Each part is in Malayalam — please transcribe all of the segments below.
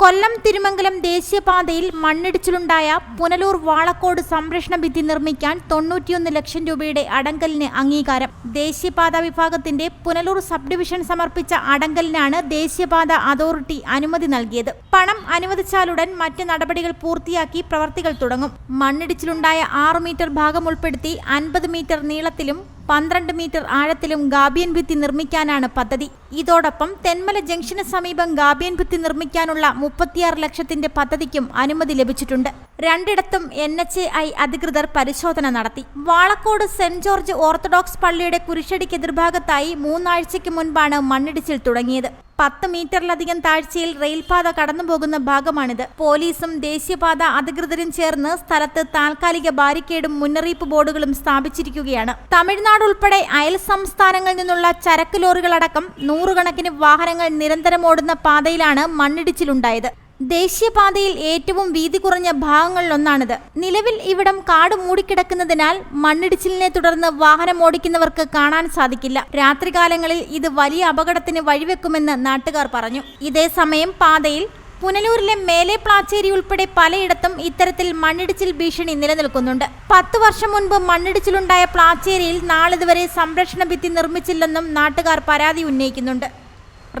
കൊല്ലം തിരുമംഗലം ദേശീയപാതയിൽ മണ്ണിടിച്ചിലുണ്ടായ പുനലൂർ വാളക്കോട് സംരക്ഷണ ഭിത്തി നിർമ്മിക്കാൻ തൊണ്ണൂറ്റിയൊന്ന് ലക്ഷം രൂപയുടെ അടങ്കലിന് അംഗീകാരം. ദേശീയപാത വിഭാഗത്തിന്റെ പുനലൂർ സബ് ഡിവിഷൻ സമർപ്പിച്ച അടങ്കലിനാണ് ദേശീയപാത അതോറിറ്റി അനുമതി നൽകിയത്. പണം അനുവദിച്ചാലുടൻ മറ്റ് നടപടികൾ പൂർത്തിയാക്കി പ്രവർത്തികൾ തുടങ്ങും. മണ്ണിടിച്ചിലുണ്ടായ ആറ് മീറ്റർ ഭാഗം ഉൾപ്പെടുത്തി അൻപത് മീറ്റർ നീളത്തിലും പന്ത്രണ്ട് മീറ്റർ ആഴത്തിലും ഗാബിയൻ ഭിത്തി നിർമ്മിക്കാനാണ് പദ്ധതി. ഇതോടൊപ്പം തെന്മല ജംഗ്ഷന് സമീപം ഗാബിയൻ ഭിത്തി നിർമ്മിക്കാനുള്ള മുപ്പത്തിയാറ് ലക്ഷത്തിന്റെ പദ്ധതിക്കും അനുമതി ലഭിച്ചിട്ടുണ്ട്. രണ്ടിടത്തും എൻ എച്ച് ഐ അധികൃതർ പരിശോധന നടത്തി. വാളക്കോട് സെന്റ് ജോർജ് ഓർത്തഡോക്സ് പള്ളിയുടെ കുരിശടിക്ക് എതിർഭാഗത്തായി മൂന്നാഴ്ചയ്ക്ക് മുൻപാണ് മണ്ണിടിച്ചിൽ തുടങ്ങിയത്. പത്ത് മീറ്ററിലധികം താഴ്ചയിൽ റെയിൽപാത കടന്നുപോകുന്ന ഭാഗമാണിത്. പോലീസും ദേശീയപാത അധികൃതരും ചേർന്ന് സ്ഥലത്ത് താൽക്കാലിക ബാരിക്കേഡും മുന്നറിയിപ്പ് ബോർഡുകളും സ്ഥാപിച്ചിരിക്കുകയാണ്. തമിഴ്നാട് ഉൾപ്പെടെ അയൽ സംസ്ഥാനങ്ങളിൽ നിന്നുള്ള ചരക്ക് ലോറികളടക്കം നൂറുകണക്കിന് വാഹനങ്ങൾ നിരന്തരം ഓടുന്ന പാതയിലാണ് മണ്ണിടിച്ചിലുണ്ടായത്. ദേശീയപാതയിൽ ഏറ്റവും വീതി കുറഞ്ഞ ഭാഗങ്ങളിലൊന്നാണിത്. നിലവിൽ ഇവിടം കാട് മൂടിക്കിടക്കുന്നതിനാൽ മണ്ണിടിച്ചിലിനെ തുടർന്ന് വാഹനം ഓടിക്കുന്നവർക്ക് കാണാൻ സാധിക്കില്ല. രാത്രികാലങ്ങളിൽ ഇത് വലിയ അപകടത്തിന് വഴിവെക്കുമെന്ന് നാട്ടുകാർ പറഞ്ഞു. ഇതേസമയം പാതയിൽ പുനലൂരിലെ മേലെ പ്ലാച്ചേരി ഉൾപ്പെടെ പലയിടത്തും ഇത്തരത്തിൽ മണ്ണിടിച്ചിൽ ഭീഷണി നിലനിൽക്കുന്നുണ്ട്. പത്തു വർഷം മുൻപ് മണ്ണിടിച്ചിലുണ്ടായ പ്ലാച്ചേരിയിൽ നാളിതുവരെ സംരക്ഷണ ഭിത്തി നിർമ്മിച്ചില്ലെന്നും നാട്ടുകാർ പരാതി ഉന്നയിക്കുന്നുണ്ട്.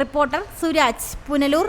റിപ്പോർട്ടർ സുരാജ് പുനലൂർ